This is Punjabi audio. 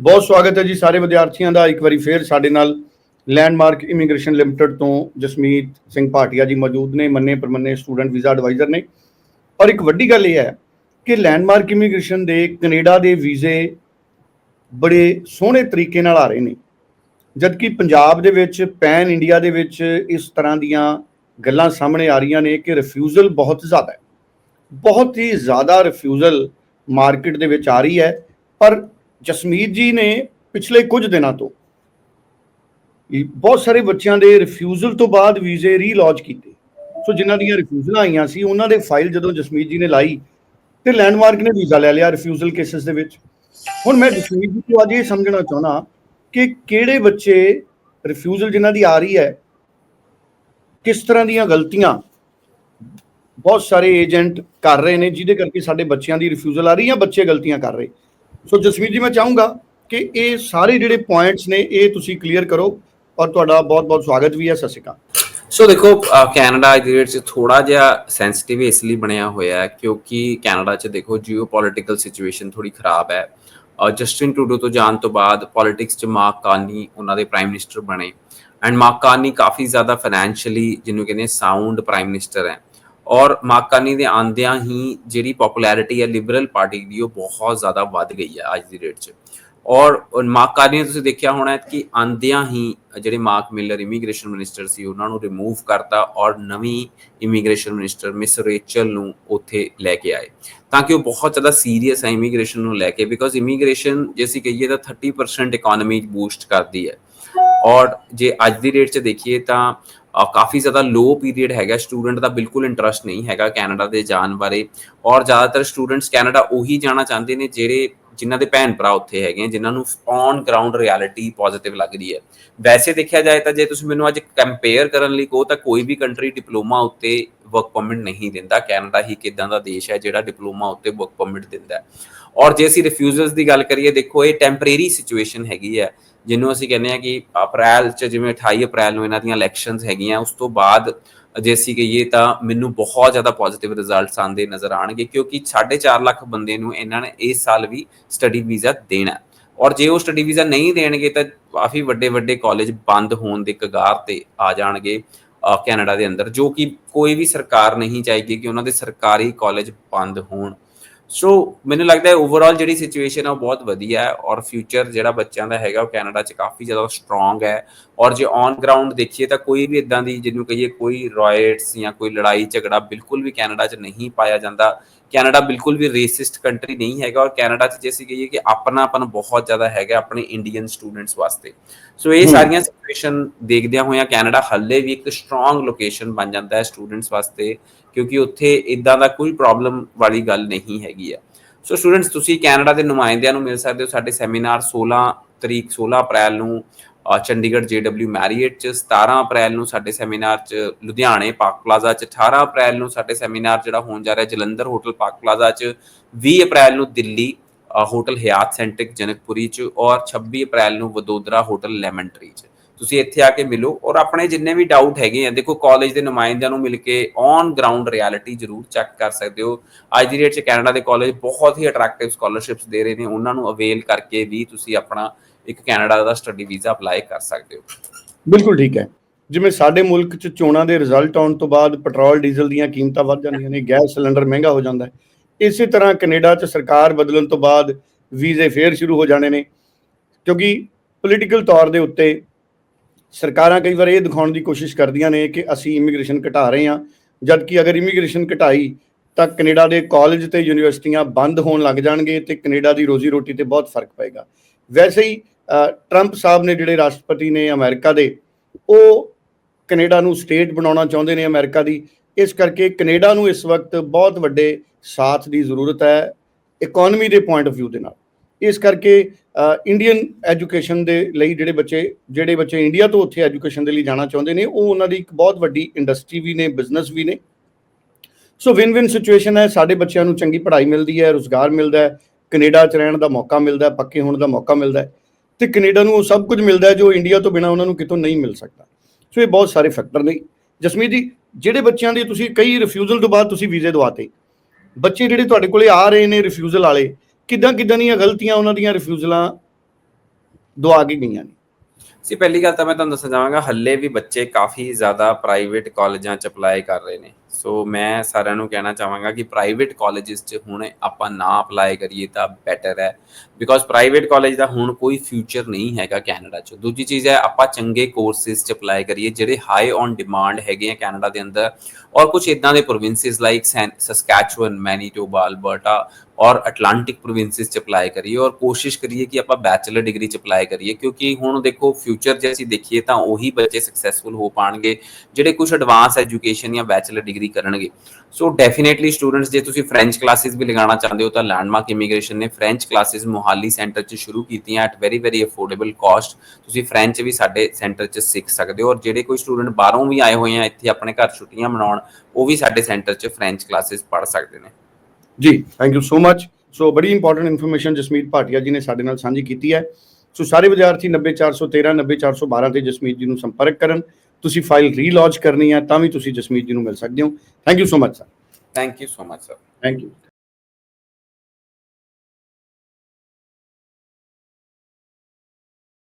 ਬਹੁਤ ਸਵਾਗਤ ਹੈ ਜੀ ਸਾਰੇ ਵਿਦਿਆਰਥੀਆਂ ਦਾ। ਇੱਕ ਵਾਰੀ ਫੇਰ ਸਾਡੇ ਨਾਲ ਲੈਂਡਮਾਰਕ ਇਮੀਗ੍ਰੇਸ਼ਨ ਲਿਮਟਿਡ ਤੋਂ ਜਸਮੀਤ ਸਿੰਘ ਭਾਟੀਆ ਜੀ ਮੌਜੂਦ ਨੇ, ਮੰਨੇ ਪਰਮੰਨੇ ਸਟੂਡੈਂਟ ਵੀਜ਼ਾ ਐਡਵਾਈਜ਼ਰ ਨੇ। ਔਰ ਇੱਕ ਵੱਡੀ ਗੱਲ ਇਹ ਹੈ ਕਿ ਲੈਂਡਮਾਰਕ ਇਮੀਗ੍ਰੇਸ਼ਨ ਦੇ ਕੈਨੇਡਾ ਦੇ ਵੀਜ਼ੇ ਬੜੇ ਸੋਹਣੇ ਤਰੀਕੇ ਨਾਲ ਆ ਰਹੇ ਨੇ। ਜਦਕਿ ਪੰਜਾਬ ਦੇ ਵਿੱਚ ਪੈਨ ਇੰਡੀਆ ਦੇ ਵਿੱਚ ਇਸ ਤਰ੍ਹਾਂ ਦੀਆਂ ਗੱਲਾਂ ਸਾਹਮਣੇ ਆ ਰਹੀਆਂ ਨੇ ਕਿ ਰਿਫਿਊਜ਼ਲ ਬਹੁਤ ਜ਼ਿਆਦਾ ਹੈ। ਬਹੁਤ ਹੀ ਜ਼ਿਆਦਾ ਰਿਫਿਊਜ਼ਲ ਮਾਰਕੀਟ ਦੇ ਵਿੱਚ ਆ ਰਹੀ ਹੈ। ਪਰ ਜਸਮੀਤ ਜੀ ਨੇ ਪਿਛਲੇ ਕੁਝ ਦਿਨਾਂ ਤੋਂ ਬਹੁਤ ਸਾਰੇ ਬੱਚਿਆਂ ਦੇ ਰਿਫਿਊਜ਼ਲ ਤੋਂ ਬਾਅਦ ਵੀਜ਼ੇ ਰੀਲੌਂਚ ਕੀਤੇ। ਸੋ ਜਿਨ੍ਹਾਂ ਦੀਆਂ ਰਿਫਿਊਜ਼ਲਾਂ ਆਈਆਂ ਸੀ, ਉਹਨਾਂ ਦੇ ਫਾਈਲ ਜਦੋਂ ਜਸਮੀਤ ਜੀ ਨੇ ਲਾਈ, ਤੇ ਲੈਂਡਮਾਰਕ ਨੇ ਵੀਜ਼ਾ ਲੈ ਲਿਆ ਰਿਫਿਊਜ਼ਲ ਕੇਸਸ ਦੇ ਵਿੱਚ। ਹੁਣ ਮੈਂ ਜਸਮੀਤ ਜੀ ਤੋਂ ਅੱਜ ਇਹ ਸਮਝਣਾ ਚਾਹੁੰਦਾ ਕਿ ਕਿਹੜੇ ਬੱਚੇ ਰਿਫਿਊਜ਼ਲ ਜਿਨ੍ਹਾਂ ਦੀ ਆ ਰਹੀ ਹੈ, ਕਿਸ ਤਰ੍ਹਾਂ ਦੀਆਂ ਗਲਤੀਆਂ ਬਹੁਤ ਸਾਰੇ ਏਜੰਟ ਕਰ ਰਹੇ ਨੇ, ਜਿਹਦੇ ਕਰਕੇ ਸਾਡੇ ਬੱਚਿਆਂ ਦੀ ਰਿਫਿਊਜ਼ਲ ਆ ਰਹੀ ਜਾਂ ਬੱਚੇ ਗਲਤੀਆਂ ਕਰ ਰਹੇ। ਸੋ ਜਸਵੀਰ ਜੀ ਮੈਂ ਚਾਹੂੰਗਾ ਕਿ ਇਹ ਸਾਰੇ ਜਿਹੜੇ ਪੁਆਇੰਟਸ ਨੇ ਇਹ ਤੁਸੀਂ ਕਲੀਅਰ ਕਰੋ ਔਰ ਤੁਹਾਡਾ ਬਹੁਤ ਬਹੁਤ ਸਵਾਗਤ ਵੀ ਹੈ ਸਤਿ ਸ਼੍ਰੀ ਅਕਾਲ। ਸੋ ਦੇਖੋ ਅ, ਦੀ ਦੇ 'ਚ ਥੋੜਾ ਜਿਹਾ ਸੈਂਸਿਟਿਵ ਇਸ ਲਈ ਬਣਿਆ ਹੋਇਆ ਹੈ ਕਿਉਂਕਿ ਕੈਨੇਡਾ 'ਚ ਦੇਖੋ ਜੀਓਪੋਲਿਟੀਕਲ ਸਿਚੁਏਸ਼ਨ ਥੋੜੀ ਖਰਾਬ ਹੈ। ਜਸਟਿਨ ਟੂਡੋ ਤੋਂ ਜਾਣ ਤੋਂ ਬਾਅਦ ਪੋਲਿਟਿਕਸ 'ਚ ਮਾਰਕ ਕਾਰਨੀ ਉਹਨਾਂ ਦੇ ਪ੍ਰਾਈਮ ਮਿਨਿਸਟਰ ਬਣੇ। ਐਂਡ ਮਾਰਕ ਕਾਰਨੀ ਕਾਫੀ ਜ਼ਿਆਦਾ ਫਾਈਨੈਂਸ਼ੀਅਲੀ ਜਿਹਨੂੰ ਕਹਿੰਦੇ ਸਾਊਂਡ ਪ੍ਰਾਈਮ ਮਿਨਿਸਟਰ ਹੈ। ਔਰ ਮਾਰਕ ਕਾਰਨੀ ਦੇ ਆਂਦਿਆਂ ਹੀ ਜਿਹੜੀ ਪਪੂਲੈਰਿਟੀ ਹੈ ਲਿਬਰਲ ਪਾਰਟੀ ਦੀ ਉਹ ਬਹੁਤ ਜ਼ਿਆਦਾ ਵੱਧ ਗਈ ਹੈ ਅੱਜ ਦੀ ਡੇਟ 'ਚ। ਔਰ ਮਾਰਕ ਨੇ ਤੁਸੀਂ ਦੇਖਿਆ ਹੋਣਾ ਕਿ ਆਂਦਿਆਂ ਹੀ ਜਿਹੜੇ ਮਾਰਕ ਮਿਲਰ ਇਮੀਗ੍ਰੇਸ਼ਨ ਮਿਨਿਸਟਰ ਸੀ, ਉਹਨਾਂ ਨੂੰ ਰਿਮੂਵ ਕਰਤਾ ਔਰ ਨਵੀਂ ਇਮੀਗ੍ਰੇਸ਼ਨ ਮਿਨਿਸਟਰ ਮਿਸ ਰੇਚਲ ਨੂੰ ਉੱਥੇ ਲੈ ਕੇ ਆਏ। ਤਾਂ ਕਿ ਉਹ ਬਹੁਤ ਜ਼ਿਆਦਾ ਸੀਰੀਅਸ ਹੈ ਇਮੀਗ੍ਰੇਸ਼ਨ ਨੂੰ ਲੈ ਕੇ ਬਿਕੋਜ਼ ਇਮੀਗ੍ਰੇਸ਼ਨ ਜੇ ਅਸੀਂ ਕਹੀਏ ਤਾਂ 30% ਇਕਨੋਮੀ ਬੂਸਟ ਕਰਦੀ ਹੈ। ਔਰ ਜੇ ਅੱਜ ਦੀ ਡੇਟ 'ਚ ਦੇਖੀਏ ਤਾਂ ਕਾਫੀ ਜ਼ਿਆਦਾ ਲੋ ਪੀਰੀਅਡ ਹੈਗਾ ਸਟੂਡੈਂਟ ਦਾ ਬਿਲਕੁਲ ਇੰਟਰਸਟ ਨਹੀਂ ਹੈਗਾ ਕੈਨੇਡਾ ਦੇ ਜਾਣ ਬਾਰੇ। ਔਰ ਜ਼ਿਆਦਾਤਰ ਸਟੂਡੈਂਟਸ ਕੈਨੇਡਾ ਉਹੀ ਜਾਣਾ ਚਾਹੁੰਦੇ ਨੇ, ਜਿਹੜੇ ਜਿਨ੍ਹਾਂ ਦੇ ਭੈਣ ਭਰਾ ਉੱਥੇ ਹੈਗੇ ਜਿਨ੍ਹਾਂ ਨੂੰ ਔਨ ਗਰਾਊਂਡ ਰਿਐਲਿਟੀ ਪੋਜ਼ਿਟਿਵ ਲੱਗ ਰਹੀ ਹੈ। ਵੈਸੇ ਦੇਖਿਆ ਜਾਏ ਤਾਂ ਜੇ ਤੁਸੀਂ ਮੈਨੂੰ ਅੱਜ ਕੰਪੇਅਰ ਕਰਨ ਲਈ ਕਹੋ ਤਾਂ ਕੋਈ ਵੀ ਕੰਟਰੀ ਡਿਪਲੋਮਾ ਉੱਤੇ ਵਰਕ ਪਰਮਿਟ ਨਹੀਂ ਦਿੰਦਾ। ਕੈਨੇਡਾ ਹੀ ਕਿਦਾਂ ਦਾ ਦੇਸ਼ ਹੈ ਜਿਹੜਾ ਡਿਪਲੋਮਾ ਉੱਤੇ ਵਰਕ ਪਰਮਿਟ ਦਿੰਦਾ ਹੈ। ਔਰ ਜੇ ਅਸੀਂ ਰਿਫਿਊਜ਼ਲਸ ਦੀ ਗੱਲ ਕਰੀਏ, ਦੇਖੋ ਇਹ ਟੈਂਪਰੇਰੀ ਸਿਚੁਏਸ਼ਨ ਹੈਗੀ ਹੈ, ਜਿਹਨੂੰ ਅਸੀਂ ਕਹਿੰਦੇ ਆ ਕਿ ਅਪ੍ਰੈਲ ਚ ਜਿਵੇਂ 28 ਅਪ੍ਰੈਲ ਨੂੰ ਇਹਨਾਂ ਦੀਆਂ ਇਲੈਕਸ਼ਨਸ ਹੈਗੀਆਂ, ਉਸ ਤੋਂ ਬਾਅਦ ਜੇ ਅਸੀਂ ਕਹੀਏ ਤਾਂ ਮੈਨੂੰ ਬਹੁਤ ਜ਼ਿਆਦਾ ਪੋਜ਼ਿਟਿਵ ਰਿਜ਼ਲਟਸ ਆਉਂਦੇ ਨਜ਼ਰ ਆਣਗੇ ਕਿਉਂਕਿ 4.5 ਲੱਖ ਬੰਦੇ ਨੂੰ ਇਹਨਾਂ ਨੇ ਇਸ ਸਾਲ ਵੀ ਸਟੱਡੀ ਵੀਜ਼ਾ ਦੇਣਾ ਔਰ ਜੇ ਉਹ ਸਟੱਡੀ ਵੀਜ਼ਾ ਨਹੀਂ ਦੇਣਗੇ ਤਾਂ ਕਾਫੀ ਵੱਡੇ ਵੱਡੇ ਕਾਲਜ ਬੰਦ ਹੋਣ ਦੇ ਕਗਾਰ ਤੇ ਆ ਜਾਣਗੇ ਕੈਨੇਡਾ ਦੇ ਅੰਦਰ, ਜੋ ਕਿ ਕੋਈ ਵੀ ਸਰਕਾਰ ਨਹੀਂ ਚਾਹੀਦੀ ਕਿ ਉਹਨਾਂ ਦੇ ਸਰਕਾਰੀ ਕਾਲਜ ਬੰਦ ਹੋਣ। ਸੋ ਮੈਨੂੰ ਲੱਗਦਾ ਹੈ ਓਵਰਆਲ ਜਿਹੜੀ ਸਿਚੁਏਸ਼ਨ ਆ ਉਹ ਬਹੁਤ ਵਧੀਆ ਹੈ ਔਰ ਫਿਊਚਰ ਜਿਹੜਾ ਬੱਚਿਆਂ ਦਾ ਹੈਗਾ ਉਹ ਕੈਨੇਡਾ 'ਚ ਕਾਫੀ ਜ਼ਿਆਦਾ ਸਟਰੋਂਗ ਹੈ ਔਰ ਜੇ ਔਨ ਗਰਾਊਂਡ ਦੇਖੀਏ ਤਾਂ ਕੋਈ ਵੀ ਇਦਾਂ ਦੀ ਜਿਹਨੂੰ ਕਹੀਏ ਕੋਈ ਰਾਇਟਸ ਜਾਂ ਕੋਈ ਲੜਾਈ ਝਗੜਾ ਬਿਲਕੁਲ ਵੀ ਕੈਨੇਡਾ 'ਚ ਨਹੀਂ ਪਾਇਆ ਜਾਂਦਾ। ਕੈਨੇਡਾ ਬਿਲਕੁਲ ਵੀ ਰੇਸਿਸਟ ਕੰਟਰੀ ਨਹੀਂ ਹੈਗਾ ਔਰ ਕੈਨੇਡਾ 'ਚ ਜੇ ਅਸੀਂ ਕਹੀਏ ਕਿ ਆਪਣਾਪਨ ਬਹੁਤ ਜ਼ਿਆਦਾ ਹੈਗਾ ਆਪਣੇ ਇੰਡੀਅਨ ਸਟੂਡੈਂਟਸ ਵਾਸਤੇ। ਸੋ ਇਹ। ਸਾਰੀਆਂ ਸਿਚੁਏਸ਼ਨ ਦੇਖਦਿਆਂ ਹੋਇਆਂ ਕੈਨੇਡਾ ਹੱਲੇ ਵੀ ਇੱਕ ਸਟਰੋਂਗ ਲੋਕੇਸ਼ਨ ਬਣ ਜਾਂਦਾ ਹੈ ਸਟੂਡੈਂਟਸ ਵਾਸਤੇ ਕਿਉਂਕਿ ਉੱਥੇ ਇਦਾਂ ਦਾ ਕੋਈ ਪ੍ਰੋਬਲਮ ਵਾਲੀ ਗੱਲ ਨਹੀਂ ਹੈਗੀ ਆ। ਸੋ ਸਟੂਡੈਂਟਸ ਤੁਸੀਂ ਕੈਨੇਡਾ ਦੇ ਨੁਮਾਇੰਦਿਆਂ ਨੂੰ ਮਿਲ ਸਕਦੇ ਹੋ। ਸਾਡੇ ਸੈਮੀਨਾਰ 16 ਤਰੀਕ 16 ਅਪ੍ਰੈਲ ਨੂੰ ਚੰਡੀਗੜ੍ਹ JW ਮੈਰੀਅਟ ਚ 17 ਅਪ੍ਰੈਲ ਨੂੰ ਸਾਡੇ ਸੈਮੀਨਾਰ ਚ, ਲੁਧਿਆਣੇ ਪਾਰਕ ਪਲਾਜ਼ਾ ਚ 18 ਅਪ੍ਰੈਲ ਨੂੰ ਸਾਡੇ ਸੈਮੀਨਾਰ ਜਿਹੜਾ ਹੋਣ ਜਾ ਰਿਹਾ ਜਲੰਧਰ ਹੋਟਲ ਪਾਰਕ ਪਲਾਜ਼ਾ ਚ 20 ਅਪ੍ਰੈਲ ਨੂੰ Delhi hotel Hyatt Centric Janakpuri ਚ ਔਰ 26 ਅਪ੍ਰੈਲ ਨੂੰ ਵਡੋਦਰਾ ਹੋਟਲ ਲੈਮਨ ਟਰੀ ਚ। ਤੁਸੀਂ ਇੱਥੇ ਆ ਕੇ ਮਿਲੋ ਔਰ ਆਪਣੇ ਜਿੰਨੇ ਵੀ ਡਾਊਟ ਹੈਗੇ ਆ, ਦੇਖੋ ਕਾਲਜ ਦੇ ਨੁਮਾਇੰਦਿਆਂ ਨੂੰ ਮਿਲ ਕੇ ਔਨ ਗਰਾਊਂਡ ਰਿਐਲਿਟੀ ਜ਼ਰੂਰ ਚੈੱਕ ਕਰ ਸਕਦੇ ਹੋ। ਅੱਜ ਦੀ ਡੇਟ 'ਚ ਕੈਨੇਡਾ ਦੇ ਕਾਲਜ ਬਹੁਤ ਹੀ ਅਟਰੈਕਟਿਵ ਸਕਾਲਰਸ਼ਿਪਸ ਦੇ ਰਹੇ ਨੇ, ਉਹਨਾਂ ਨੂੰ ਅਵੇਲ ਕਰਕੇ ਵੀ ਤੁਸੀਂ ਆਪਣਾ ਇੱਕ ਕੈਨੇਡਾ ਦਾ ਸਟੱਡੀ ਵੀਜ਼ਾ ਅਪਲਾਈ ਕਰ ਸਕਦੇ ਹੋ। ਬਿਲਕੁਲ ਠੀਕ ਹੈ। ਜਿਵੇਂ ਸਾਡੇ ਮੁਲਕ 'ਚ ਚੋਣਾਂ ਦੇ ਰਿਜ਼ਲਟ ਆਉਣ ਤੋਂ ਬਾਅਦ ਪੈਟਰੋਲ, ਡੀਜ਼ਲ ਦੀਆਂ ਕੀਮਤਾਂ ਵੱਧ ਜਾਂਦੀਆਂ ਨੇ, ਗੈਸ ਸਿਲੰਡਰ ਮਹਿੰਗਾ ਹੋ ਜਾਂਦਾ ਹੈ। ਇਸੇ ਤਰ੍ਹਾਂ ਕੈਨੇਡਾ 'ਚ ਸਰਕਾਰ ਬਦਲਣ ਤੋਂ ਬਾਅਦ ਵੀਜ਼ੇ ਫੇਰ ਸ਼ੁਰੂ ਹੋ ਜਾਣੇ ਨੇ। ਕਿਉਂਕਿ ਪੋਲੀਟੀਕਲ ਤੌਰ ਦੇ ਉੱਤੇ ਸਰਕਾਰਾਂ ਕਈ ਵਾਰ ਇਹ ਦਿਖਾਉਣ ਦੀ ਕੋਸ਼ਿਸ਼ ਕਰਦੀਆਂ ਨੇ ਕਿ ਅਸੀਂ ਇਮੀਗ੍ਰੇਸ਼ਨ ਘਟਾ ਰਹੇ ਹਾਂ। ਜਦਕਿ ਅਗਰ ਇਮੀਗ੍ਰੇਸ਼ਨ ਘਟਾਈ, ਤਾਂ ਕੈਨੇਡਾ ਦੇ ਕਾਲਜ ਤੇ ਯੂਨੀਵਰਸਿਟੀਆਂ ਬੰਦ ਹੋਣ ਲੱਗ ਜਾਣਗੇ ਤੇ ਕੈਨੇਡਾ ਦੀ ਰੋਜ਼ੀ ਰੋਟੀ ਤੇ ਬਹੁਤ ਫ਼ਰਕ ਪਏਗਾ। ਵੈਸੇ ਹੀ ਟਰੰਪ ਸਾਹਿਬ ਨੇ ਜਿਹੜੇ ਰਾਸ਼ਟਰਪਤੀ ਨੇ ਅਮਰੀਕਾ ਦੇ, ਉਹ ਕੈਨੇਡਾ ਨੂੰ ਸਟੇਟ ਬਣਾਉਣਾ ਚਾਹੁੰਦੇ ਨੇ ਅਮਰੀਕਾ ਦੀ। ਇਸ ਕਰਕੇ ਕੈਨੇਡਾ ਨੂੰ ਇਸ ਵਕਤ ਬਹੁਤ ਵੱਡੇ ਸਾਥ ਦੀ ਜ਼ਰੂਰਤ ਹੈ ਇਕਨੋਮੀ ਦੇ ਪੁਆਇੰਟ ਆਫ View ਦੇ ਨਾਲ। ਇਸ ਕਰਕੇ ਇੰਡੀਅਨ ਐਜੂਕੇਸ਼ਨ ਦੇ ਲਈ ਜਿਹੜੇ ਬੱਚੇ ਜਿਹੜੇ ਬੱਚੇ ਇੰਡੀਆ ਤੋਂ ਉੱਥੇ ਐਜੂਕੇਸ਼ਨ ਦੇ ਲਈ ਜਾਣਾ ਚਾਹੁੰਦੇ ਨੇ, ਉਹ ਉਹਨਾਂ ਦੀ ਇੱਕ ਬਹੁਤ ਵੱਡੀ ਇੰਡਸਟਰੀ ਵੀ ਨੇ ਬਿਜ਼ਨਸ ਵੀ ਨੇ। ਸੋ ਵਿਨ ਵਿਨ ਸਿਚੁਏਸ਼ਨ ਹੈ, ਸਾਡੇ ਬੱਚਿਆਂ ਨੂੰ ਚੰਗੀ ਪੜ੍ਹਾਈ ਮਿਲਦੀ ਹੈ, ਰੋਜ਼ਗਾਰ ਮਿਲਦਾ ਹੈ, ਕੈਨੇਡਾ 'ਚ ਰਹਿਣ ਦਾ ਮੌਕਾ ਮਿਲਦਾ ਹੈ, ਪੱਕੇ ਹੋਣ ਦਾ ਮੌਕਾ ਮਿਲਦਾ ਹੈ। ਤੇ ਕੈਨੇਡਾ ਨੂੰ ਉਹ ਸਭ ਕੁਝ ਮਿਲਦਾ ਹੈ ਜੋ ਇੰਡੀਆ ਤੋਂ ਬਿਨਾ ਉਹਨਾਂ ਨੂੰ ਕਿਤੋਂ ਨਹੀਂ ਮਿਲ ਸਕਦਾ। ਸੋ ਇਹ ਬਹੁਤ ਸਾਰੇ ਫੈਕਟਰ ਨੇ। ਜਸਮੀਤ ਜੀ, ਜਿਹੜੇ ਬੱਚਿਆਂ ਦੀ ਤੁਸੀਂ ਕਈ ਰਿਫਿਊਜ਼ਲ ਤੋਂ ਬਾਅਦ ਤੁਸੀਂ ਵੀਜ਼ੇ ਦਵਾਤੇ। ਬੱਚੇ ਜਿਹੜੇ ਤੁਹਾਡੇ ਕੋਲੇ ਆ ਰਹੇ ਨੇ ਰਿਫਿਊਜ਼ਲ ਵਾਲੇ, ਕਿੱਦਾਂ ਕਿੱਦਾਂ ਦੀਆਂ ਗਲਤੀਆਂ ਉਹਨਾਂ ਦੀਆਂ ਰਿਫਿਊਜ਼ਲਾਂ ਦਵਾ ਕੇ ਗਈਆਂ ਨੇ? ਸੀ ਪਹਿਲੀ ਗੱਲ ਤਾਂ ਮੈਂ ਤੁਹਾਨੂੰ ਦੱਸਣਾ ਚਾਹਾਂਗਾ ਹੱਲੇ ਵੀ ਬੱਚੇ ਕਾਫੀ ਜ਼ਿਆਦਾ ਪ੍ਰਾਈਵੇਟ ਕਾਲਜਾਂ ਚ ਅਪਲਾਈ ਕਰ ਰਹੇ ਨੇ। ਸੋ ਮੈਂ ਸਾਰਿਆਂ ਨੂੰ ਕਹਿਣਾ ਚਾਹਾਂਗਾ ਕਿ ਪ੍ਰਾਈਵੇਟ ਕਾਲਜਸ ਚ ਹੁਣ ਆਪਾਂ ਨਾ ਅਪਲਾਈ ਕਰੀਏ ਤਾਂ ਬੈਟਰ ਹੈ। ਬਿਕੋਜ਼ ਪ੍ਰਾਈਵੇਟ ਕਾਲਜ ਦਾ ਹੁਣ ਕੋਈ ਫਿਊਚਰ ਨਹੀਂ ਹੈਗਾ ਕੈਨੇਡਾ ਚ। ਦੂਜੀ ਚੀਜ਼ ਹੈ, ਆਪਾਂ ਚੰਗੇ ਕੋਰਸਿਸ ਚ ਅਪਲਾਈ ਕਰੀਏ ਜਿਹੜੇ ਹਾਈ ਔਨ ਡਿਮਾਂਡ ਹੈਗੇ ਆ ਕੈਨੇਡਾ ਦੇ ਅੰਦਰ। ਔਰ ਕੁਝ ਇਦਾਂ ਦੇ provinces like Saskatchewan Manitoba Alberta ਔਰ ਅਟਲਾਂਟਿਕ ਪ੍ਰੋਵਿੰਸਿਸ ਚ ਅਪਲਾਈ ਕਰੀਏ ਔਰ ਕੋਸ਼ਿਸ਼ ਕਰੀਏ ਕਿ ਆਪਾਂ ਬੈਚਲਰ ਡਿਗਰੀ ਚ ਅਪਲਾਈ ਕਰੀਏ, ਕਿਉਂਕਿ ਹੁਣ ਦੇਖੋ ਫਿਊਚਰ ਜੇ ਅਸੀਂ ਦੇਖੀਏ ਤਾਂ ਉਹੀ ਬੱਚੇ ਸਕਸੈਸਫੁਲ ਹੋ ਪਾਣਗੇ, ਜਿਹੜੇ ਕੁਝ ਐਡਵਾਂਸ ਐਜੂਕੇਸ਼ਨ ਜਾਂ ਬੈਚਲਰ ਡਿਗਰੀ ਕਰਨਗੇ। ਸੋ ਡੈਫੀਨੇਟਲੀ ਸਟੂਡੈਂਟਸ ਜੇ ਤੁਸੀਂ ਫ੍ਰੈਂਚ ਕਲਾਸਿਸ ਵੀ ਲਗਾਉਣਾ ਚਾਹੁੰਦੇ ਹੋ ਤਾਂ ਲੈਂਡਮਾਰਕ ਇਮੀਗ੍ਰੇਸ਼ਨ ਨੇ ਫ੍ਰੈਂਚ ਕਲਾਸਿਸ ਮੋਹਾਲੀ ਸੈਂਟਰ 'ਚ ਸ਼ੁਰੂ ਕੀਤੀਆਂ at very very affordable cost ਤੁਸੀਂ ਫ੍ਰੈਂਚ ਵੀ ਸਾਡੇ ਸੈਂਟਰ 'ਚ ਸਿੱਖ ਸਕਦੇ ਹੋ ਔਰ ਜਿਹੜੇ ਕੋਈ ਸਟੂਡੈਂਟ ਬਾਹਰੋਂ ਵੀ ਆਏ ਹੋਏ ਆ, ਇੱਥੇ ਆਪਣੇ ਘਰ ਛੁੱਟੀਆਂ ਮਨਾਉਣ, ਉਹ ਵੀ ਸਾਡੇ ਸੈਂਟਰ 'ਚ ਫ੍ਰੈਂਚ ਕਲਾਸਿਸ ਪੜ੍ਹ ਸਕਦੇ ਨੇ। ਜੀ thank you so much so ਬੜੀ ਇੰਪੋਰਟੈਂਟ ਇਨਫੋਰਮੇਸ਼ਨ ਜਸਮੀਤ ਭਾਟੀਆ ਜੀ ਨੇ ਸਾਡੇ ਨਾਲ ਸਾਂਝੀ ਕੀਤੀ ਹੈ। ਸੋ ਸਾਰੇ ਵਿਦਿਆਰਥੀ 90413 90412 ਤੇ ਜਸਮੀਤ ਜੀ ਨੂੰ ਸੰਪਰਕ ਕਰਨ। ਤੁਸੀਂ ਫਾਈਲ ਰੀਲੌਂਚ ਕਰਨੀ ਹੈ ਤਾਂ ਵੀ ਤੁਸੀਂ ਜਸਮੀਤ ਜੀ ਨੂੰ ਮਿਲ ਸਕਦੇ ਹੋ। Thank you so much sir thank you so much sir thank you